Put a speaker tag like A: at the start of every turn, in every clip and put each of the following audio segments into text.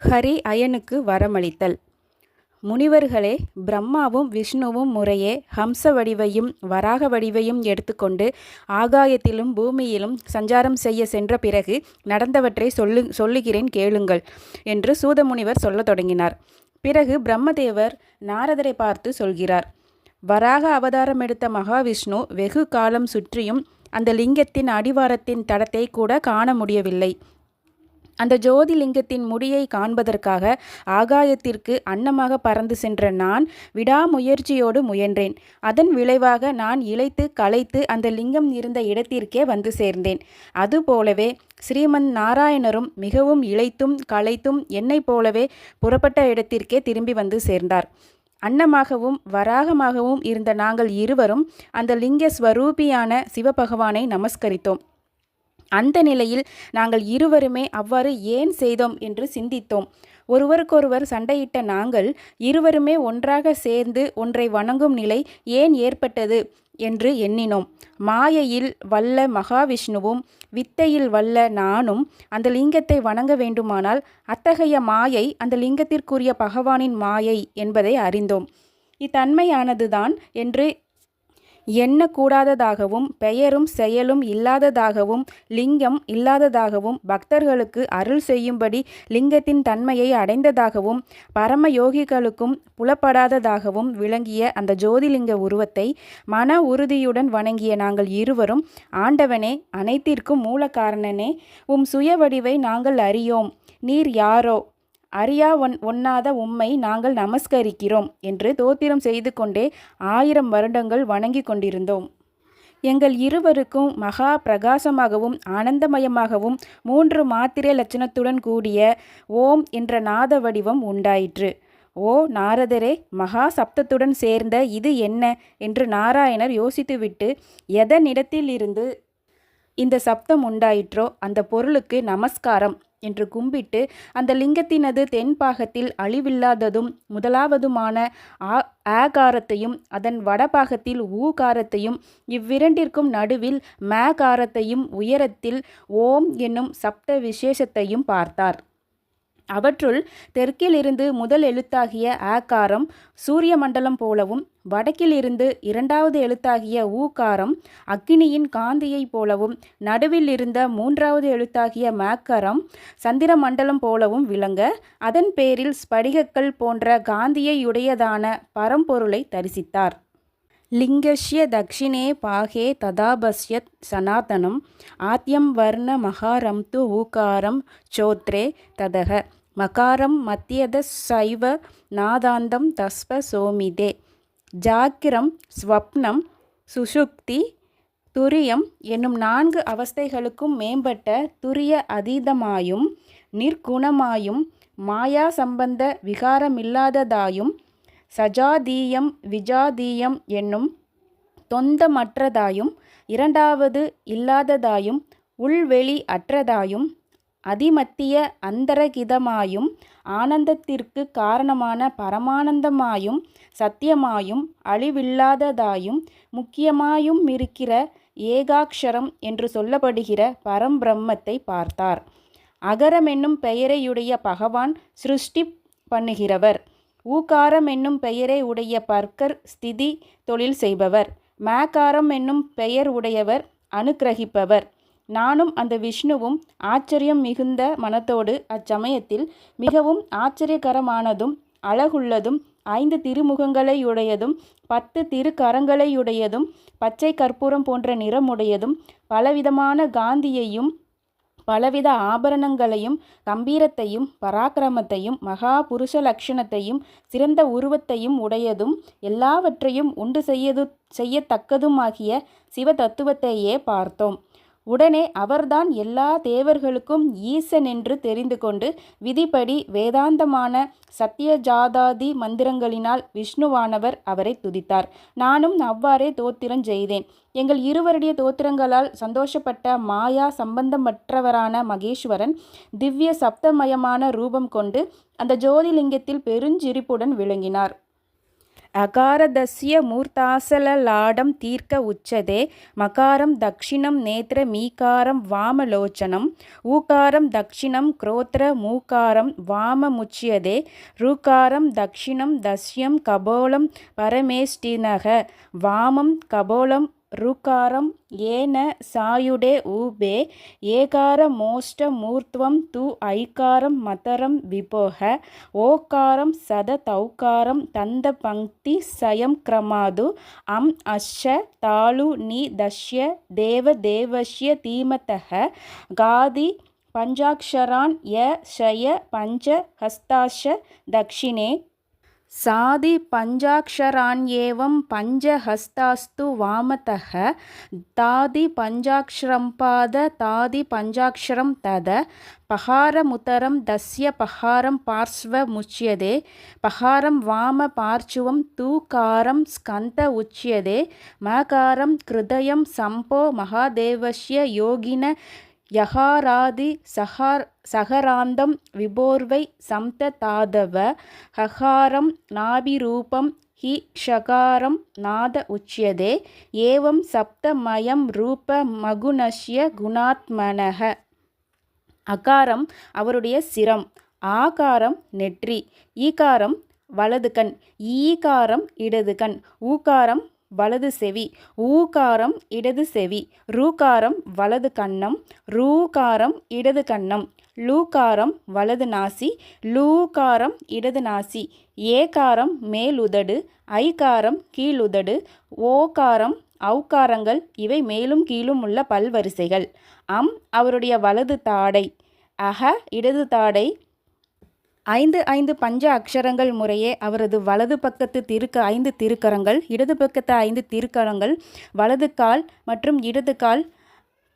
A: ஹரி அயனுக்கு வரமளித்தல். முனிவர்களே பிரம்மாவும் விஷ்ணுவும் முறையே ஹம்ச வடிவையும் வராக வடிவையும் எடுத்துக்கொண்டு ஆகாயத்திலும் பூமியிலும் சஞ்சாரம் செய்ய சென்ற பிறகு நடந்தவற்றை சொல்லு சொல்லுகிறேன் கேளுங்கள் என்று சூதமுனிவர் சொல்லத் தொடங்கினார். பிறகு பிரம்மதேவர் நாரதரை பார்த்து சொல்கிறார் வராக அவதாரம் எடுத்த மகாவிஷ்ணு வெகு காலம் சுற்றியும் அந்த லிங்கத்தின் அடிவாரத்தின் தடத்தை கூட காண முடியவில்லை. அந்த ஜோதிலிங்கத்தின் முடியை காண்பதற்காக ஆகாயத்திற்கு அன்னமாக பறந்து சென்ற நான் விடாமுயற்சியோடு முயன்றேன். அதன் விளைவாக நான் இழைத்து களைத்து அந்த லிங்கம் இருந்த இடத்திற்கே வந்து சேர்ந்தேன். அதுபோலவே ஸ்ரீமன் நாராயணரும் மிகவும் இழைத்தும் களைத்தும் என்னைப் போலவே புறப்பட்ட இடத்திற்கே திரும்பி வந்து சேர்ந்தார். அன்னமாகவும் வராகமாகவும் இருந்த நாங்கள் இருவரும் அந்த லிங்க ஸ்வரூபியான சிவபகவானை நமஸ்கரித்தோம். அந்த நிலையில் நாங்கள் இருவருமே அவ்வாறு ஏன் செய்தோம் என்று சிந்தித்தோம். ஒருவருக்கொருவர் சண்டையிட்ட நாங்கள் இருவருமே ஒன்றாக சேர்ந்து ஒன்றை வணங்கும் நிலை ஏன் ஏற்பட்டது என்று எண்ணினோம். மாயையில் வல்ல மகாவிஷ்ணுவும் வித்தையில் வல்ல நானும் அந்த லிங்கத்தை வணங்க வேண்டுமானால் அத்தகைய மாயை அந்த லிங்கத்திற்குரிய பகவானின் மாயை என்பதை அறிந்தோம். இத்தன்மையானதுதான் என்று எண்ணக்கூடாததாகவும் பெயரும் செயலும் இல்லாததாகவும் லிங்கம் இல்லாததாகவும் பக்தர்களுக்கு அருள் செய்யும்படி லிங்கத்தின் தன்மையை அடைந்ததாகவும் பரம யோகிகளுக்கும் புலப்படாததாகவும் விளங்கிய அந்த ஜோதிலிங்க உருவத்தை மன உறுதியுடன் வணங்கிய நாங்கள் இருவரும் ஆண்டவனே அனைத்திற்கும் மூல காரணனே உம் சுய வடிவை நாங்கள் அறியோம். நீர் யாரோ? அறியா ஒன் ஒண்ணாத உம்மை நாங்கள் நமஸ்கரிக்கிறோம் என்று தோத்திரம் செய்து கொண்டே ஆயிரம் வருடங்கள் வணங்கி கொண்டிருந்தோம். எங்கள் இருவருக்கும் மகா பிரகாசமாகவும் ஆனந்தமயமாகவும் மூன்று மாத்திரை லட்சணத்துடன் கூடிய ஓம் என்ற நாத வடிவம் உண்டாயிற்று. ஓ நாரதரே மகா சப்தத்துடன் சேர்ந்த இது என்ன? என்று நாராயணர் யோசித்துவிட்டு எதனிடத்திலிருந்து இந்த சப்தம் உண்டாயிற்றோ அந்த பொருளுக்கு நமஸ்காரம். என்று கும்பிட்டு அந்த லிங்கத்தினது தென்பாகத்தில் அழிவில்லாததும் முதலாவதுமான ஆ ஆகாரத்தையும் அதன் வடபாகத்தில் ஊகாரத்தையும் இவ்விரண்டிற்கும் நடுவில் மேகாரத்தையும் உயரத்தில் ஓம் என்னும் சப்த விசேஷத்தையும் பார்த்தார். அவற்றுள் தெற்கிலிருந்து முதல் எழுத்தாகிய ஆக்காரம் சூரிய மண்டலம் போலவும் வடக்கிலிருந்து இரண்டாவது எழுத்தாகிய ஊகாரம் அக்கினியின் காந்தியைப் போலவும் நடுவில் இருந்த மூன்றாவது எழுத்தாகிய மேக்கரம் சந்திர மண்டலம் போலவும் விளங்க அதன் பேரில் ஸ்படிகக்கல் போன்ற காந்தியையுடையதான பரம்பொருளை தரிசித்தார். லிங்கஸ்ய தக்ஷிணே பாகே ததாபஸ்யத் சனாதனம் ஆத்யம் வர்ண மகாரம் து ஊகாரம் சோத்ரே ததக. மகாரம் மத்தியத சைவ நாதாந்தம் தஸ்ப சோமிதே. ஜாக்கிரம் ஸ்வப்னம் சுஷுப்தி துரியம் என்னும் நான்கு அவஸ்தைகளுக்கும் மேம்பட்ட துரிய அதீதமாயும் நிர்குணமாயும் மாயா சம்பந்த விகாரமில்லாததாயும் சஜாதீயம் விஜாதீயம் என்னும் தொந்தமற்றதாயும் இரண்டாவது இல்லாததாயும் உள்வெளி அற்றதாயும் அதிமத்திய அந்தரகிதமாயும் ஆனந்தத்திற்கு காரணமான பரமானந்தமாயும் சத்தியமாயும் அழிவில்லாததாயும் முக்கியமாயும் இருக்கிற ஏகாக்ஷரம் என்று சொல்லப்படுகிற பரம்பிரம்மத்தை பார்த்தார். அகரம் என்னும் பெயரையுடைய பகவான் சிருஷ்டி பண்ணுகிறவர். ஊகாரம் என்னும் பெயரை உடைய பர்க்கர் ஸ்திதி தொழில் செய்பவர். மேகாரம் என்னும் பெயர் உடையவர் அனுக்கிரகிப்பவர். நானும் அந்த விஷ்ணுவும் ஆச்சரியம் மிகுந்த மனத்தோடு அச்சமயத்தில் மிகவும் ஆச்சரியகரமானதும் அழகுள்ளதும் ஐந்து திருமுகங்களையுடையதும் பத்து திருக்கரங்களையுடையதும் பச்சை கற்பூரம் போன்ற நிறமுடையதும் பலவிதமான காந்தியையும் பலவித ஆபரணங்களையும் கம்பீரத்தையும் பராக்கிரமத்தையும் மகா புருஷ லட்சணத்தையும் சிறந்த உருவத்தையும் உடையதும் எல்லாவற்றையும் உண்டு செய்யது செய்யத்தக்கதுமாகிய சிவ தத்துவத்தையே பார்த்தோம். உடனே அவர்தான் எல்லா தேவர்களுக்கும் ஈசன் என்று தெரிந்து கொண்டு விதிப்படி வேதாந்தமான சத்தியஜாதாதி மந்திரங்களினால் விஷ்ணுவானவர் அவரை துதித்தார். நானும் அவ்வாறே தோத்திரம் செய்தேன். எங்கள் இருவருடைய தோத்திரங்களால் சந்தோஷப்பட்ட மாயா சம்பந்தமற்றவரான மகேஸ்வரன் திவ்ய சப்தமயமான ரூபம் கொண்டு அந்த ஜோதிலிங்கத்தில் பெருஞ்சிரிப்புடன் விளங்கினார். அகாரதஸ்ய மூர்த்தாசலலாடம் தீர்க்க உச்சதே மகாரம் தக்ஷிணம் நேத்திர மீகாரம் வாமலோச்சனம் ஊகாரம் தக்ஷிணம் குரோத்ர மூகாரம் வாமமுச்சியதே ரூகாரம் தக்ஷிணம் தஸ்யம் கபோலம் பரமேஷ்டினக வாமம் கபோலம் ருகாரம் ஏன சாயுடே ஊபே ஏகாரமோஷ்ட மூர்த்வம் து ஐகாரம் மதரம் விபோக ஓகாரம் சத தௌகாரம் தந்த பங்க்தி சயம் கிரமாது அம் அஸ்ஸ தாலு நி தஷ்ய தேவ தேவஸ்ய தீமதः காதி பஞ்சாக்ஷரான் ய ஷய பஞ்ச ஹஸ்தாஷ தக்ஷிணே சாதி பஞ்சாக்ஷராண்யேவம் பஞ்சஹஸ்தாஸ்து வாமதக தாதி பஞ்சாக்ஷரம்பாத தாதி பஞ்சாக்ஷரம் தத பகாரமுதரம் தஸ்ய பகாரம் பார்ஸ்வ முச்சியதே பகாரம் வாம பார்ச்சுவம் தூகாரம் ஸ்கந்த உச்சியதே மகாரம் கிருதயம் சம்போ மகாதேவஸ்ய யோகின யகாராதி சகார் சகராந்தம் விபோர்வை சம்ததாதவ ஹகாரம் நாபிரூபம் ஹி ஷகாரம் நாத உச்சியதே ஏவம் சப்தமயம் ரூப மகுனஷ்ய குணாத்மனக அகாரம் அவருடைய சிரம் ஆகாரம் நெற்றி ஈகாரம் வலது கண் ஈகாரம் இடது கண் ஊகாரம் வலது செவி. ஊகாரம் இடது செவி. ரூகாரம் வலது கன்னம் ரூகாரம் இடது கன்னம் லூகாரம் வலது நாசி. லூகாரம் இடது நாசி. ஏகாரம் மேலுதடு. ஐகாரம் கீழுதடு. ஓகாரம் அவுகாரங்கள். இவை மேலும் கீழும் உள்ள பல்வரிசைகள். அம் அவருடைய வலது தாடை. அக இடது தாடை. ஐந்து ஐந்து பஞ்ச அக்ஷரங்கள் முறையே அவரது வலது பக்கத்து திருக்க ஐந்து திருக்கரங்கள் இடது பக்கத்து ஐந்து திருக்கரங்கள் வலது கால் மற்றும் இடது கால்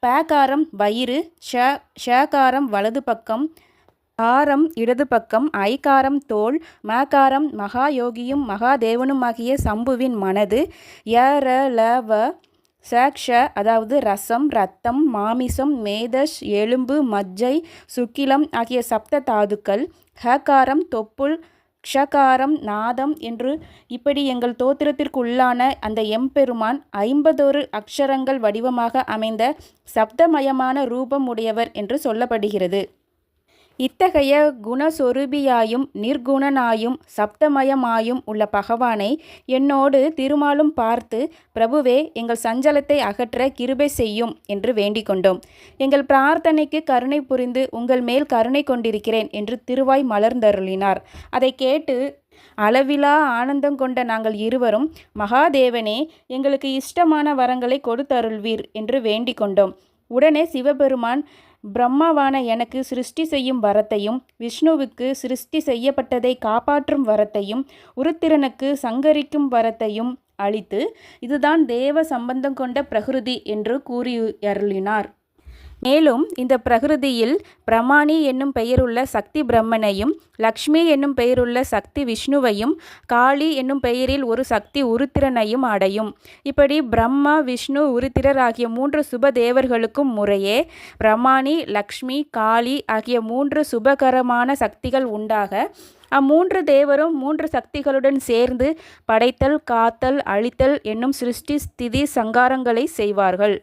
A: பேகாரம் வயிறு ஷ ஷகாரம் வலது பக்கம் ஆரம் இடது பக்கம் ஐகாரம் தோல் மகாரம் மகாயோகியும் மகாதேவனுமாகிய சம்புவின் மனது ய ர ல வ சக்ஷ அதாவது ரசம் ரத்தம் மாமிசம் மேதஷ் எலும்பு மஜ்ஜை சுக்கிலம் ஆகிய சப்த தாதுக்கள் ஹகாரம் தொப்புள் க்ஷகாரம் நாதம் என்று இப்படி எங்கள் தோத்திரத்திற்குள்ளான அந்த எம்பெருமான் ஐம்பதொரு அக்ஷரங்கள் வடிவமாக அமைந்த சப்தமயமான ரூபம் உடையவர் என்று சொல்லப்படுகிறது. இத்தகைய குணஸ்வரூபியாயும் நிர்குணனாயும் சப்தமயமாயும் உள்ள பகவானை என்னோடு திருமாலும் பார்த்து பிரபுவே எங்கள் சஞ்சலத்தை அகற்ற கிருபை செய்யும் என்று வேண்டிக் கொண்டோம். எங்கள் பிரார்த்தனைக்கு கருணை புரிந்து உங்கள் மேல் கருணை கொண்டிருக்கிறேன் என்று திருவாய் மலர்ந்தருளினார். அதை கேட்டு அளவிலா ஆனந்தம் கொண்ட நாங்கள் இருவரும் மகாதேவனே எங்களுக்கு இஷ்டமான வரங்களை கொடுத்தருள்வீர் என்று வேண்டிக் கொண்டோம். உடனே சிவபெருமான் பிரம்மாவான எனக்கு சிருஷ்டி செய்யும் வரத்தையும் விஷ்ணுவுக்கு சிருஷ்டி செய்யப்பட்டதை காப்பாற்றும் வரத்தையும் உருத்திரனுக்கு சங்கரிக்கும் வரத்தையும் அளித்து இதுதான் தேவ சம்பந்தம் கொண்ட பிரகிருதி என்று கூறி அருளினார் மேலும் இந்த பிரகிருதியில் பிரமாணி என்னும் பெயருள்ள சக்தி பிரம்மனையும் லக்ஷ்மி என்னும் பெயருள்ள சக்தி விஷ்ணுவையும் காளி என்னும் பெயரில் ஒரு சக்தி உருத்திரனையும் அடையும். இப்படி பிரம்மா விஷ்ணு உருத்திரர் ஆகிய மூன்று சுப தேவர்களுக்கும் முறையே பிரமாணி லக்ஷ்மி காளி ஆகிய மூன்று சுபகரமான சக்திகள் உண்டாக அம்மூன்று தேவரும் மூன்று சக்திகளுடன் சேர்ந்து படைத்தல் காத்தல் அழித்தல் என்னும் சிருஷ்டி ஸ்திதி சங்காரங்களை செய்வார்கள்.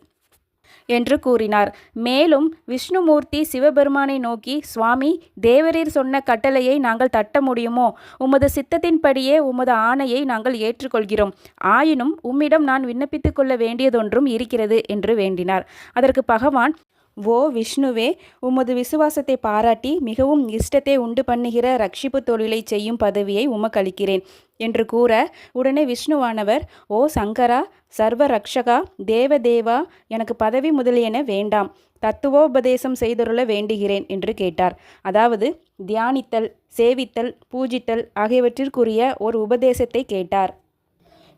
A: என்று கூறினார். மேலும் விஷ்ணுமூர்த்தி சிவபெருமானை நோக்கி சுவாமி தேவரீர் சொன்ன கட்டளையை நாங்கள் தட்ட முடியுமோ? உமது சித்தத்தின்படியே உமது ஆணையை நாங்கள் ஏற்றுக்கொள்கிறோம். ஆயினும் உம்மிடம் நான் விண்ணப்பித்துக் கொள்ள வேண்டியதொன்றும் இருக்கிறது என்று வேண்டினார். அதற்கு பகவான் ஓ விஷ்ணுவே உமது விசுவாசத்தை பாராட்டி மிகவும் இஷ்டத்தை உண்டு பண்ணுகிற ரட்சிப்பு தொழிலை செய்யும் பதவியை உமக்களிக்கிறேன் என்று கூற உடனே விஷ்ணுவானவர் ஓ சங்கரா சர்வ ரக்ஷகா தேவதேவா எனக்கு பதவி முதலியன வேண்டாம். தத்துவோபதேசம் செய்தருள வேண்டுகிறேன் என்று கேட்டார். அதாவது தியானித்தல் சேவித்தல் பூஜித்தல் ஆகியவற்றிற்குரிய ஒரு உபதேசத்தை கேட்டார்.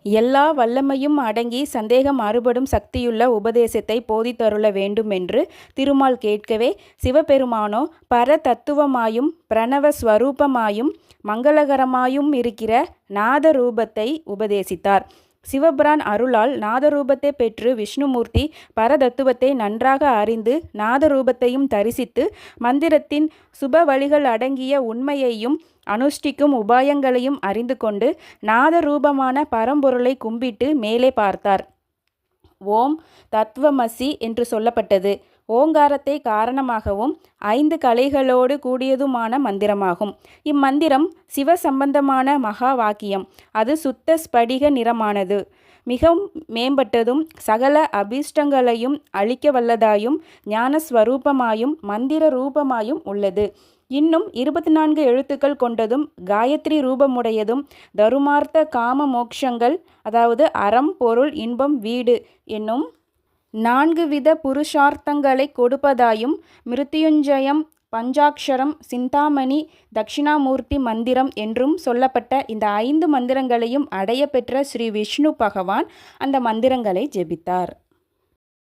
A: எல்லா வல்லமையும் அடங்கி சந்தேகம் அறுபடும் சக்தியுள்ள உபதேசத்தை போதித்தருள வேண்டும் என்று திருமால் கேட்கவே சிவபெருமானோ பர தத்துவமாயும் பிரணவ ஸ்வரூபமாயும் மங்களகரமாயும் இருக்கிற நாத ரூபத்தை உபதேசித்தார். சிவபிரான் அருளால் நாதரூபத்தை பெற்று விஷ்ணுமூர்த்தி பரதத்துவத்தை நன்றாக அறிந்து நாதரூபத்தையும் தரிசித்து மந்திரத்தின் சுப வழிகள் அடங்கிய உண்மையையும் அனுஷ்டிக்கும் உபாயங்களையும் அறிந்து கொண்டு நாதரூபமான பரம்பொருளை கும்பிட்டு மேலே பார்த்தார். ஓம் தத்துவமசி என்று சொல்லப்பட்டது. ஓங்காரத்தை காரணமாகவும் ஐந்து கலைகளோடு கூடியதுமான மந்திரமாகும். இம்மந்திரம் சிவ சம்பந்தமான மகா வாக்கியம். அது சுத்த ஸ்படிக நிறமானது. மிகவும் மேம்பட்டதும் சகல அபீஷ்டங்களையும் அழிக்க வல்லதாயும் ஞானஸ்வரூபமாயும் மந்திர ரூபமாயும் உள்ளது. இன்னும் இருபத்தி நான்கு எழுத்துக்கள் கொண்டதும் காயத்ரி ரூபமுடையதும் தருமார்த்த காம மோக்ஷங்கள் அதாவது அறம் பொருள் இன்பம் வீடு என்னும் நான்கு வித புருஷார்த்தங்களை கொடுப்பதாயும் மிருத்யுஞ்சயம் பஞ்சாக்ஷரம் சிந்தாமணி தட்சிணாமூர்த்தி மந்திரம் என்றும் சொல்லப்பட்ட இந்த ஐந்து மந்திரங்களையும் அடைய பெற்ற ஸ்ரீ விஷ்ணு பகவான் அந்த மந்திரங்களை ஜெபித்தார்.